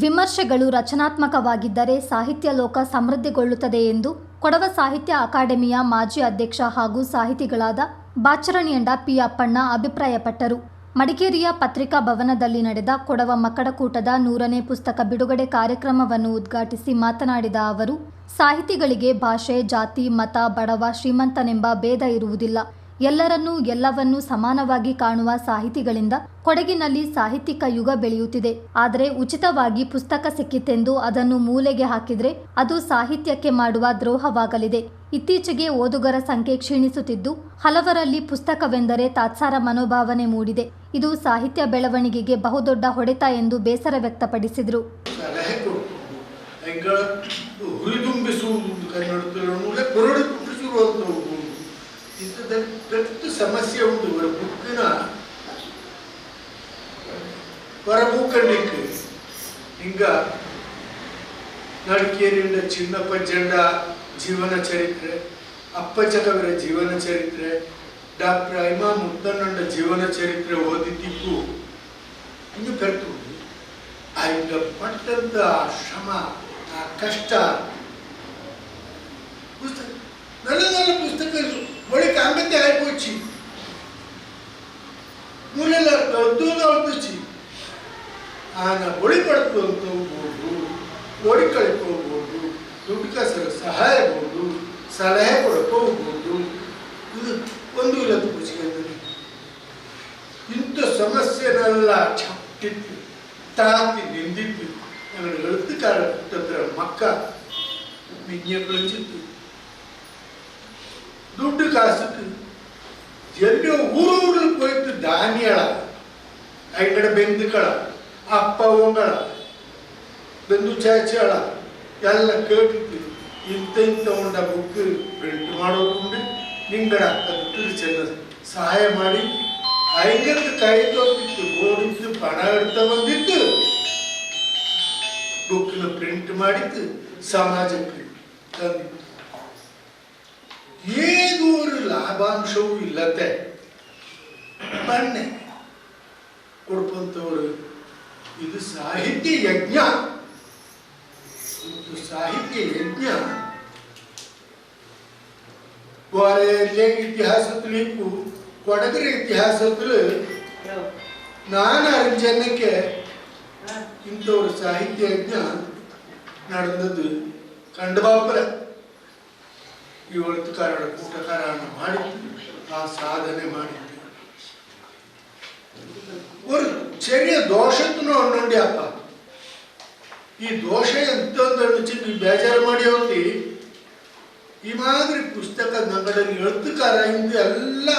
ವಿಮರ್ಶೆಗಳು ರಚನಾತ್ಮಕವಾಗಿದ್ದರೆ ಸಾಹಿತ್ಯ ಲೋಕ ಸಮೃದ್ಧಿಗೊಳ್ಳುತ್ತದೆ ಎಂದು ಕೊಡವ ಸಾಹಿತ್ಯ ಅಕಾಡೆಮಿಯ ಮಾಜಿ ಅಧ್ಯಕ್ಷ ಹಾಗೂ ಸಾಹಿತಿಗಳಾದ ಬಾಚರಣಿಯಂಡ ಪಿ ಅಪ್ಪಣ್ಣ ಅಭಿಪ್ರಾಯಪಟ್ಟರು. ಮಡಿಕೇರಿಯ ಪತ್ರಿಕಾ ಭವನದಲ್ಲಿ ನಡೆದ ಕೊಡವ ಮಕ್ಕಳಕೂಟದ ನೂರನೇ ಪುಸ್ತಕ ಬಿಡುಗಡೆ ಕಾರ್ಯಕ್ರಮವನ್ನು ಉದ್ಘಾಟಿಸಿ ಮಾತನಾಡಿದ ಅವರು, ಸಾಹಿತಿಗಳಿಗೆ ಭಾಷೆ, ಜಾತಿ, ಮತ, ಬಡವ, ಶ್ರೀಮಂತನೆಂಬ ಭೇದ ಇರುವುದಿಲ್ಲ. ಎಲ್ಲರನ್ನೂ ಎಲ್ಲವನ್ನೂ ಸಮಾನವಾಗಿ ಕಾಣುವ ಸಾಹಿತಿಗಳಿಂದ ಕೊಡಗಿನಲ್ಲಿ ಸಾಹಿತ್ಯಿಕ ಯುಗ ಬೆಳೆಯುತ್ತಿದೆ. ಆದರೆ ಉಚಿತವಾಗಿ ಪುಸ್ತಕ ಸಿಕ್ಕಿತೆಂದು ಅದನ್ನು ಮೂಲೆಗೆ ಹಾಕಿದರೆ ಅದು ಸಾಹಿತ್ಯಕ್ಕೆ ಮಾಡುವ ದ್ರೋಹವಾಗಲಿದೆ. ಇತ್ತೀಚೆಗೆ ಓದುಗರ ಸಂಖ್ಯೆ ಕ್ಷೀಣಿಸುತ್ತಿದ್ದು, ಹಲವರಲ್ಲಿ ಪುಸ್ತಕವೆಂದರೆ ತಾತ್ಸಾರ ಮನೋಭಾವನೆ ಮೂಡಿದೆ. ಇದು ಸಾಹಿತ್ಯ ಬೆಳವಣಿಗೆಗೆ ಬಹುದೊಡ್ಡ ಹೊಡೆತ ಎಂದು ಬೇಸರ ವ್ಯಕ್ತಪಡಿಸಿದರು. ಹುರಿದುಂಬಿಸುವುದು ಇಂಥದ್ದಲ್ಲಿ ಪ್ರತಿ ಸಮಸ್ಯೆ ಉಂಟು ಇವರ ಬುಕ್ಕಿನ ಹೊರಮೂಕಂಡಿಕ್ಕೆ ಹಿಂಗ ನಡಿಕೇರಿಯಿಂದ ಚಿನ್ನಪ್ಪ ಜಂಡ, ಜೀವನ ಚರಿತ್ರೆ. ಅಪ್ಪ ಕವಿರ ಜೀವನ ಚರಿತ್ರೆ. ಡಾಕ್ಟರ್ ಐಮಾ ಮುತ್ತನಂಡ ಜೀವನ ಚರಿತ್ರೆ ಓದಿದ್ದಕ್ಕೂ ಹಿಂಗೆ ಕರ್ತು. ಆಯ್ತ ಪಟ್ಟಂತ ಶ್ರಮ, ಆ ಕಷ್ಟ. ಪುಸ್ತಕ chief. ಇವರೆಲ್ಲದ್ದು ಅವ್ರದ್ದು ಆಗ ಒಳಿ ಪಡೆದು ಅಂತ ಓಡಿ ಕಳ್ಕೋಗ್ಬೋದು ದುಡ್ಡು ಕಸಲು ಸಹಾಯ ಆಗ್ಬೋದು ಸಲಹೆ ಕೊಡಕ್ಕೆ ಇದು ಒಂದು ಇಲ್ಲದ ಕುಸಿಕೆಂದರೆ ಇಂಥ ಸಮಸ್ಯೆನೆಲ್ಲ ಚಪ್ಪಿಟ್ಟು ತಾತಿ ನಿಂದಿದ್ದು ഞങ്ങളുടെ എഴുത്തുകാരൻ തന്ത്ര മക്ക ಎಲ್ಲ ಊರು ಊರಲ್ಲಿ ಕೊಯ್ತು ಧಾನ್ಯಗಳ ಐ ಕಡೆ ಬೆಂದುಗಳ ಅಪ್ಪ ಹೋಗಳ ಬೆಂದು ಚಾಚಿಗಳ ಎಲ್ಲ ಕೇಳ್ತಿದ್ವಿ. ಇಂಥ ಇಂಥ ಉಂಡ ಬುಕ್ ಪ್ರಿಂಟ್ ಮಾಡೋದು ನಿಂಗಡ ಹತ್ತಿರ ಚೆನ್ನ ಸಹಾಯ ಮಾಡಿ. ಐದರ್ದು ಕೈ ತೋರ್ತಿತ್ತು ಓಡಿದ್ದು ಪಣ ಇಡ್ತ ಬಂದಿತ್ತು. ಬುಕ್ನ ಪ್ರಿಂಟ್ ಮಾಡಿದ್ದು ಸಮಾಜಕ್ಕೆ ತಂದಿತ್ತು. ಏದು ಒಂದು ಲಾಭಾಂಶವೂ ಇಲ್ಲತ್ತೆ ಮಣ್ಣೆ ಕೊಡ್ಕೊಂತವ್ರು. ಇದು ಸಾಹಿತ್ಯ ಯಜ್ಞ. ಇದು ಸಾಹಿತ್ಯ ಯಜ್ಞ. ವಾರೆಯಲ್ಲೇ ಇತಿಹಾಸದಲ್ಲಿ ಕೊಡಗರ ಇತಿಹಾಸದಲ್ಲಿ ನಾನು ಅರಿಜನಕ್ಕೆ ಇಂಥವ್ರ ಸಾಹಿತ್ಯ ಯಜ್ಞ ನಡೆದದ್ದು. ಕಂಡಬಾಪರ ಈ ಎಳುತ್ತುಕಾರರ ಕೂಟಕಾರನ್ನು ಮಾಡಿದ್ದು ಆ ಸಾಧನೆ ಮಾಡಿದ್ದು ஒரு ചെറിയ ദോഷത്തിനോ ഉണ്ടുണ്ടി ಅಪ್ಪ ಈ ದೋಷ ಎಂತಂದು ಅನಿಸಿಟ್ಟು ಬೇಜಾರು ಮಾಡಿ ಹೋಗಿ ಈ ಮಾದರಿ ಪುಸ್ತಕ ನಗಡಲ್ಲಿ ಎಳುತ್ತುಕಾರ ಇಂದು ಎಲ್ಲ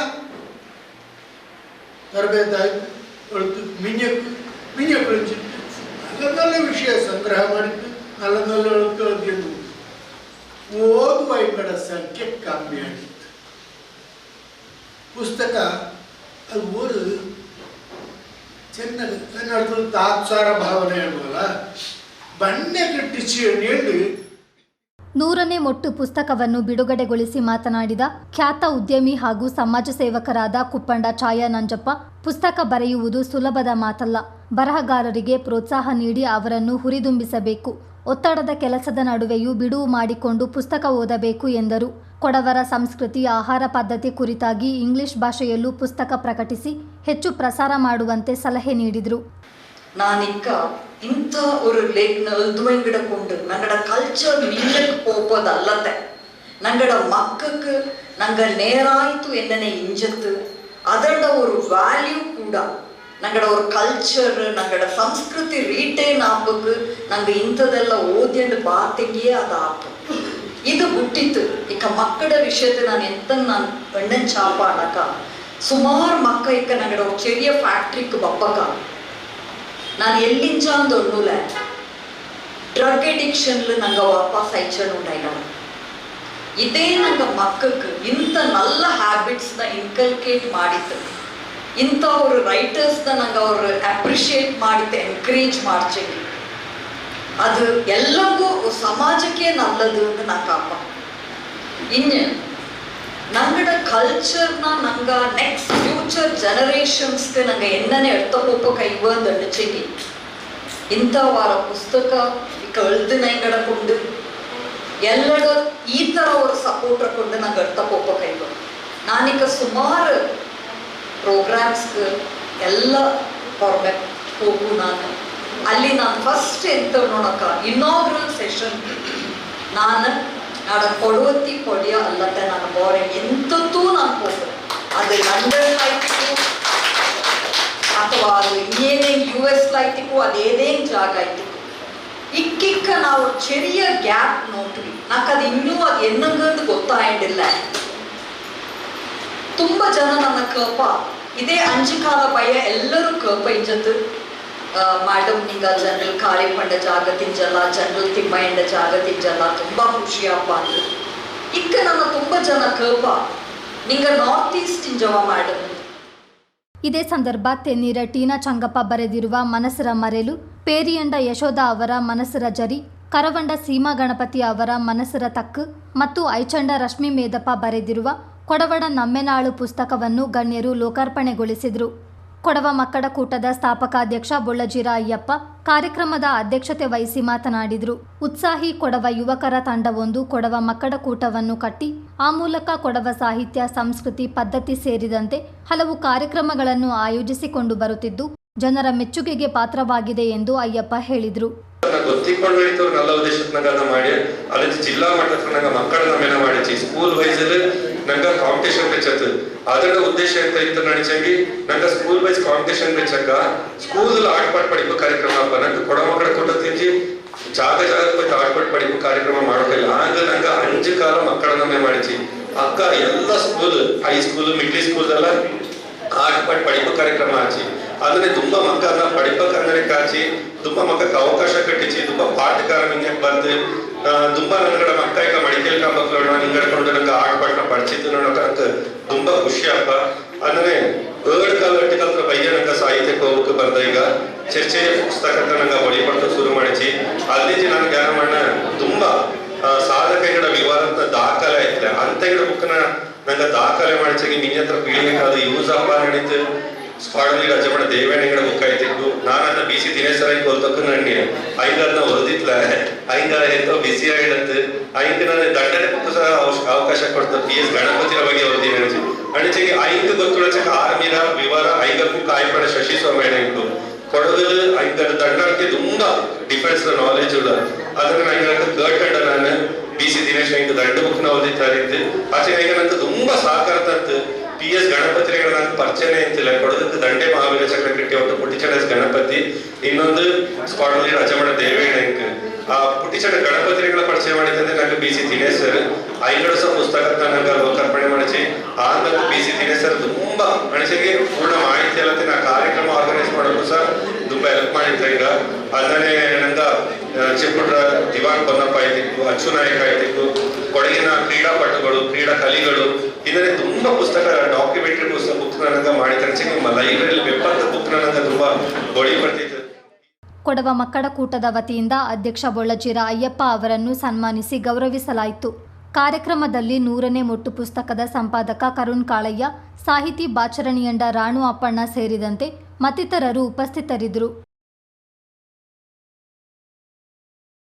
ತರಬೇತಾಯ್ತು ಎಳುತ್ತು ಮಿಂಜಕ್ಕೆ ಮಿಂಜ ಕಳಿಸಿತ್ತು നല്ല നല്ല ವಿಷಯ ಸಂಗ್ರಹ ಮಾಡಿದ್ದು നല്ല നല്ല ಎಳುತ್ತು ಎಳ್ದಿದ್ದು ಓದುವ ಇಂಗಡ ಸಂಖ್ಯೆ ಕಮ್ಮಿ ಆಗಿತ್ತು. ಪುಸ್ತಕ ಅದು ಓದು ಚೆನ್ನಾಗಿ ತಾತ್ಸಾರ ಭಾವನೆ ಅನ್ನುವಲ್ಲ ಬಣ್ಣೆ ಕಟ್ಟಿಸಿ ನೀಡಿ ನೂರನೇ ಮೊಟ್ಟು ಪುಸ್ತಕವನ್ನು ಬಿಡುಗಡೆಗೊಳಿಸಿ ಮಾತನಾಡಿದ ಖ್ಯಾತ ಉದ್ಯಮಿ ಹಾಗೂ ಸಮಾಜ ಸೇವಕರಾದ ಕುಪ್ಪಂಡ ಛಾಯಾ ನಂಜಪ್ಪ ಪುಸ್ತಕ ಬರೆಯುವುದು ಸುಲಭದ ಮಾತಲ್ಲ, ಬರಹಗಾರರಿಗೆ ಪ್ರೋತ್ಸಾಹ ನೀಡಿ ಅವರನ್ನು ಹುರಿದುಂಬಿಸಬೇಕು. ಒತ್ತಡದ ಕೆಲಸದ ನಡುವೆಯೂ ಬಿಡುವು ಮಾಡಿಕೊಂಡು ಪುಸ್ತಕ ಓದಬೇಕು ಎಂದರು. ಕೊಡವರ ಸಂಸ್ಕೃತಿ, ಆಹಾರ ಪದ್ಧತಿ ಕುರಿತಾಗಿ ಇಂಗ್ಲಿಷ್ ಭಾಷೆಯಲ್ಲೂ ಪುಸ್ತಕ ಪ್ರಕಟಿಸಿ ಹೆಚ್ಚು ಪ್ರಸಾರ ಮಾಡುವಂತೆ ಸಲಹೆ ನೀಡಿದರು. ನಾನಿಕ್ಕ ಇಂಥ ஒரு ಲೇಖನ எழுதுவேங்கிட கொண்டு நங்கட கல்ச்சர் மீண்டக்கு போப்பது அல்லத்தை நங்கட மக்களுக்கு நாங்கள் நேராய்த்து என்னென்ன இஞ்சத்து ವ್ಯಾಲ್ಯೂ ஒரு ഞങ്ങളുടെ ഒരു ಕಲ್ಚರ್ ഞങ്ങളുടെ ಸಂಸ್ಕೃತಿ ರೀಟೇನ್ ಆಪಕ್ಕೆ ನಂಗೆ ಇಂಥದೆಲ್ಲ ಓದಿಯಂಡು ಬಾತೆಗಿಯೇ ಅದು ಆಪ ಇದು ಹುಟ್ಟಿತ್ತು ಇಕ ಮಕ್ಕಳ ವಿಷಯದ ನಾನು ಎಂತ ನಾನು ಎಣ್ಣನ್ ಚಾಪ ಅಣಕ ಸುಮಾರು ಮಕ್ಕ ಇಕ್ಕ ನಂಗಡ ஒரு ചെറിയ ಫ್ಯಾಕ್ಟ್ರಿಕ್ ಬಪ್ಪಕ ನಾನು ಎಲ್ಲಿಂಚ ಅಂದ್ ಒಣ್ಣುಲ ಡ್ರಗ್ ಅಡಿಕ್ಷನ್ಲು ನಂಗೆ ವಾಪಸ್ ಐಚನ್ ಉಂಟಾಯ್ನ ಇದೇ ನಂಗೆ ಮಕ್ಕಕ್ಕೆ ಇಂಥ ನಲ್ಲ ಹ್ಯಾಬಿಟ್ಸ್ನ ಇನ್ಕಲ್ಕೇಟ್ ಮಾಡಿತ್ತು ಇಂಥ ಅವರು ರೈಟರ್ಸ್ನ ನಂಗೆ ಅವರು ಅಪ್ರಿಷಿಯೇಟ್ ಮಾಡಿತ್ತು ಎನ್ಕರೇಜ್ ಮಾಡ್ಚೇಗಿ ಅದು ಎಲ್ಲರಿಗೂ ಸಮಾಜಕ್ಕೆ ನಲ್ಲದು ಅಂತ ನಾ ಕಾಪ. ಇನ್ನು ನಂಗಡ ಕಲ್ಚರ್ನ ನಂಗ ನೆಕ್ಸ್ಟ್ ಫ್ಯೂಚರ್ ಜನರೇಷನ್ಸ್ಗೆ ನಂಗೆ ಎಣ್ಣನೆ ಎಡ್ತ ಹೋಪ ಕೈವಂದು ಅಡಿಚೆಗಿ ಇಂಥ ವಾರ ಪುಸ್ತಕ ಕಳ್ದು ನಂಗಡ ಕೊಂಡು ಎಲ್ಲಡ ಈ ಥರ ಅವ್ರ ಸಪೋರ್ಟ್ ಕೊಂಡು ನಂಗೆ ಅರ್ಥ ಪೋಪ ಕೈಗಳು ನಾನೀಗ ಸುಮಾರು ಪ್ರೋಗ್ರಾಮ್ಸ್ಗೆ ಎಲ್ಲ ಫಾರ್ಮ್ಯಾಟ್ ಹೋಗು ನಾನು. ಅಲ್ಲಿ ನಾನು ಫಸ್ಟ್ ಎಂತ ನೋಡಕ್ಕ ಇನಾಗ್ರಲ್ ಸೆಷನ್ ನಾನು ನಾಡ ಕೊಡುವತ್ತಿ ಕೊಡಿಯೋ ಅಲ್ಲತ್ತೆ ನಾನು ಬೋರೆ. ಎಂತದ್ದೂ ನಾನು ಹೋಗ್ಬೇಕು ಅದು ಲಂಡನ್ ಆಯ್ತಿತ್ತು ಅಥವಾ ಅದು ಏನೇ ಯು ಎಸ್ ಆಯ್ತಿಕ್ಕು ಅದೇನೇನು ಜಾಗ ಆಯ್ತಿಕ್ಕು ಇಕ್ಕಿಕ್ಕ ನಾವು ಚೆರಿಯ ಗ್ಯಾಪ್ ನೋಡ್ತೀವಿ. ನಾಕದು ಇನ್ನೂ ಅದು ಎನ್ನಂಗಂದು ಗೊತ್ತಾಯಿಲ್ಲ ತುಂಬ ಜನ ನನ್ನ ಕಪ ಇದೇ ಅಂಜಿಕಾಲ ಭಯ, ಎಲ್ಲರೂ ಕಪ ಇಂಜದ್ದು. ಮೇಡಮ್ ನಿಂಗ ಜನರಲ್ ಖಾಲಿ ಪಂಡ ಜಾಗ ತಿಂಜಲ್ಲ, ಜನರಲ್ ತಿಮ್ಮಯ್ಯಂಡ ಜಾಗ ತಿಂಜಲ್ಲ, ತುಂಬ ಖುಷಿಯಪ್ಪ ಅಂದ್ರು. ಇಕ್ಕ ನನ್ನ ತುಂಬ ಜನ ಕಪ ನಿಂಗ ನಾರ್ತ್ ಈಸ್ಟ್ ಇಂಜವ ಮೇಡಮ್ ಇದೇ ಸಂದರ್ಭ ತೆನ್ನೀರ ಟೀನಾ ಚಂಗಪ್ಪ ಬರೆದಿರುವ ಮನಸರ ಮರೆಲು ಪೇರಿಯಂಡ ಯಶೋಧ ಅವರ ಮನಸರ ಜರಿ, ಕರವಂಡ ಸೀಮಾ ಗಣಪತಿ ಅವರ ಮನಸರ ತಕ್ಕು, ಮತ್ತು ಐಚಂಡ ರಶ್ಮಿ ಮೇದಪ್ಪ ಬರೆದಿರುವ ಕೊಡವಡ ನಮ್ಮೆನಾಳು ಪುಸ್ತಕವನ್ನು ಗಣ್ಯರು ಲೋಕಾರ್ಪಣೆಗೊಳಿಸಿದರು. ಕೊಡವ ಮಕ್ಕಳ ಕೂಟದ ಸ್ಥಾಪಕಾಧ್ಯಕ್ಷ ಬೊಳ್ಳಜಿರ ಅಯ್ಯಪ್ಪ ಕಾರ್ಯಕ್ರಮದ ಅಧ್ಯಕ್ಷತೆ ವಹಿಸಿ ಮಾತನಾಡಿದರು. ಉತ್ಸಾಹಿ ಕೊಡವ ಯುವಕರ ತಂಡವೊಂದು ಕೊಡವ ಮಕ್ಕಳ ಕೂಟವನ್ನು ಕಟ್ಟಿ, ಆ ಮೂಲಕ ಕೊಡವ ಸಾಹಿತ್ಯ, ಸಂಸ್ಕೃತಿ ಪದ್ಧತಿ ಸೇರಿದಂತೆ ಹಲವು ಕಾರ್ಯಕ್ರಮಗಳನ್ನು ಆಯೋಜಿಸಿಕೊಂಡು ಬರುತ್ತಿದ್ದು, ಜನರ ಮೆಚ್ಚುಗೆಗೆ ಪಾತ್ರವಾಗಿದೆ ಎಂದು ಅಯ್ಯಪ್ಪ ಹೇಳಿದರು. ಗೊತ್ತಿಕೊಂಡು ಹೋಯ್ತು ನಲ್ಲ ಉದ್ದೇಶತ್ನಾಗ ಮಾಡಿ ಅಲ್ಲಿ ಜಿಲ್ಲಾ ಮಟ್ಟದ ಮಕ್ಕಳ ಮಕ್ಕಳನ್ನ ಮಾಡಿಚಿ ಸ್ಕೂಲ್ ವೈಸಲ್ ನಂಗ ಕಾಂಪಿಟೇಷನ್ ಬೆಚ್ಚತ್ ಅದರ ಉದ್ದೇಶ ಅಂತ ಇತ್ತು ನಡಿಚಂಗಿ ನಂಗ ಸ್ಕೂಲ್ ವೈಸ್ ಕಾಂಪಿಟೇಷನ್ ಬೆಚ್ಚಕ್ಕ ಸ್ಕೂಲ್ ಅಲ್ಲಿ ಪಾಠ ಪಡಿಪ ಕಾರ್ಯಕ್ರಮ ಅಪ್ಪ. ನಂಗೆ ಕೊಡ ಮಕ್ಕಳ ಕೊಟ್ಟ ತಿಂಜಿ ಜಾಗ ಜಾಗ ಬಗ್ಗೆ ಆಟ ಕಾರ್ಯಕ್ರಮ ಮಾಡೋಕಿಲ್ಲ ಆಗ ನಂಗ ಅಂಜು ಕಾಲ ಮಕ್ಕಳ ಮೇ ಮಾಡಿಚಿ ಅಕ್ಕ, ಎಲ್ಲ school high school middle school ಎಲ್ಲ ಆಟ ಕಾರ್ಯಕ್ರಮ ಆಚಿ. ಅದನ್ನೇ ತುಂಬಾ ಮಕ್ಕಳನ್ನ ಪಡಿಬೇಕಂದ್ರೆ ಕಾಚಿ, ತುಂಬಾ ಮಕ್ಕ ಅವಕಾಶ ಕಟ್ಟಿಸಿ ತುಂಬಾ ಪಾಠಕಾರ ನಿಂಗೆ ಬಂದು ತುಂಬಾ ನನ್ಗಡ ಮಕ್ಕ ಈಗ ಮಡಿಕೇಲ್ ಕಾಂಬಕ್ಲೋಣ ನಿಂಗಡ್ಕೊಂಡು ನಂಗೆ ಪಾಠ ಪಡಿಸಿದ್ದು ನೋಡೋಕೆ ನಂಗೆ ತುಂಬಾ ಖುಷಿ ಅಪ್ಪ. ಅಂದ್ರೆ ಏಳು ಕಾಲ ಕಲ್ತ್ರ ಬೈಯ ನಂಗೆ ಸಾಹಿತ್ಯಕ್ಕೆ ಹೋಗಕ್ಕೆ ಬರ್ದ ಈಗ. ಚರ್ಚೆ ಪುಸ್ತಕದ ನಂಗೆ ಬಳಿಪಟ್ಟು ಶುರು ಮಾಡಿಸಿ ಅಲ್ಲಿ ನಾನು ಜ್ಞಾನ ಮಾಡ ತುಂಬಾ ಸಾಧಕ ಸಾಧಕಗಳ ವಿವಾದಂತ ದಾಖಲೆ ಐತೆ ಅಂತೆಗಳ ಬುಕ್ನ ನಂಗೆ ದಾಖಲೆ ಮಾಡಿಸಿ ನಿನ್ನ ಹತ್ರ ಪೀಳಿಗೆ ಅದು ಯೂಸ್ ಅಪ್ಪ ನಡೀತು ಸ್ಕ್ವಾಡಲ್ಲಿ ರಜಮಣ ದೇವೇಣಿಗಳ ಬುಕ್ ಆಯ್ತಿತ್ತು ನಾನನ್ನ ಬಿ ಸಿ ದಿನೇಶ್ ಸರ್ ಕೊಲ್ತಕ್ಕ ಐದನ್ನ ಐಂಗರ್ನ ಐದ ಎಂತೋ ಬಿಸಿ ಆಯ್ತು ಐದು ನನಗೆ ದಂಡನೆ ಸಹ ಅವಕಾಶ ಕೊಡ್ತ ಪಿ ಎಸ್ ಗಣಪತಿರ ಬಗ್ಗೆ ನನಗೆ ಅಣಿಚೆಗೆ ಐಂಗ್ ಗೊತ್ತುಳಚಕ ಆರ್ಮಿನ ವಿವರ ಐದಕ್ಕೂ ಕಾಯ್ಪಡ ಶಶಿ ಸ್ವಾಮಿ ಉಂಟು ಕೊಡಗಲ್ ಐದರ ದಂಡಕ್ಕೆ ತುಂಬಾ ಡಿಫೆನ್ಸ್ ನಾಲೆಜ್ ಉಳ್ಳ. ಅದನ್ನ ನಂಗೆ ಕೇಳ್ಕೊಂಡ ನಾನು ಬಿ ಸಿ ದಿನೇಶ್ ಐದು ದಂಡ ಮುಖನ ಓದಿದ್ದಾರೆ ಆಚೆ ನಂಗೆ ತುಂಬಾ ಸಾಕಾರ ತಂತು ಪಿ ಎಸ್ ಗಣಪತಿಗಳ ನಾನು ಪರಿಚಯನೇ ಅಂತಿಲ್ಲ ಕೊಡದಕ್ಕೆ ದಂಡೆ ಮಹಾವೀರ ಚಕ್ರಕಟ್ಟಿ ಒಂದು ಪುಟಿಚಡ ಗಣಪತಿ ಇನ್ನೊಂದು ಸ್ಕ್ವಾಡಲ್ಲಿ ರಜಮಣ ದೇವೇಣ ಆ ಪುಟಿಚಡ ಗಣಪತಿಗಳ ಪರಿಚಯ ಮಾಡಿದ್ರೆ ನಂಗೆ ಬಿ ಸಿ ದಿನೇಶ್ ಸರ್ ಸಹ ಪುಸ್ತಕ ನಂಗೆ ಲೋಕಾರ್ಪಣೆ ಮಾಡಿಸಿ, ಆ ನಂಗೆ ಬಿ ಸಿ ದಿನೇಶ್ ಸರ್ ತುಂಬಾ ಮನುಷ್ಯರಿಗೆ ಪೂರ್ಣ ಮಾಹಿತಿ ಅಲ್ಲದೆ ನಾ ಕಾರ್ಯಕ್ರಮ ಆರ್ಗನೈಸ್ ಮಾಡೋದು ಸರ್, ತುಂಬಾ ಮಾಡಿದ್ರೆ ಈಗ ನಂಗ ಚಿಕ್ಕುಡ್ರ ದಿವಾನ್ ಪೊನ್ನಪ್ಪ ಆಯ್ತಿತ್ತು ಅಚ್ಚು ನಾಯಕ ಆಯ್ತಿತ್ತು ಕೊಡಗಿನ ಕ್ರೀಡಾಪಟುಗಳು, ಕ್ರೀಡಾ ಕಲಿಗಳು ಇದನ್ನೇ ತುಂಬಾ ಪುಸ್ತಕ ಡಾಕ್ಯುಮೆಂಟರಿ ಪುಸ್ತಕ ಬುಕ್ ನನಗ ಮಾಡಿ ತರಿಸಿ ನಿಮ್ಮ ಲೈಬ್ರರಿ ಬೆಪ್ಪತ್ತ ಬುಕ್ ನನಗ ತುಂಬಾ ಬರ್ತಿತ್ತು. ಕೊಡವ ಮಕ್ಕಳ ಕೂಟದ ವತಿಯಿಂದ ಅಧ್ಯಕ್ಷ ಬೊಳ್ಳಜಿರ ಅಯ್ಯಪ್ಪ ಅವರನ್ನು ಸನ್ಮಾನಿಸಿ ಗೌರವಿಸಲಾಯಿತು. ಕಾರ್ಯಕ್ರಮದಲ್ಲಿ ನೂರನೇ ಮೊಟ್ಟು ಪುಸ್ತಕದ ಸಂಪಾದಕ ಕರುಣ್ ಕಾಳಯ್ಯ, ಸಾಹಿತಿ ಬಾಚರಣಿಯಂಡ ರಾಣು ಅಪ್ಪಣ್ಣ ಸೇರಿದಂತೆ ಮತ್ತಿತರರು ಉಪಸ್ಥಿತರಿದ್ದರು.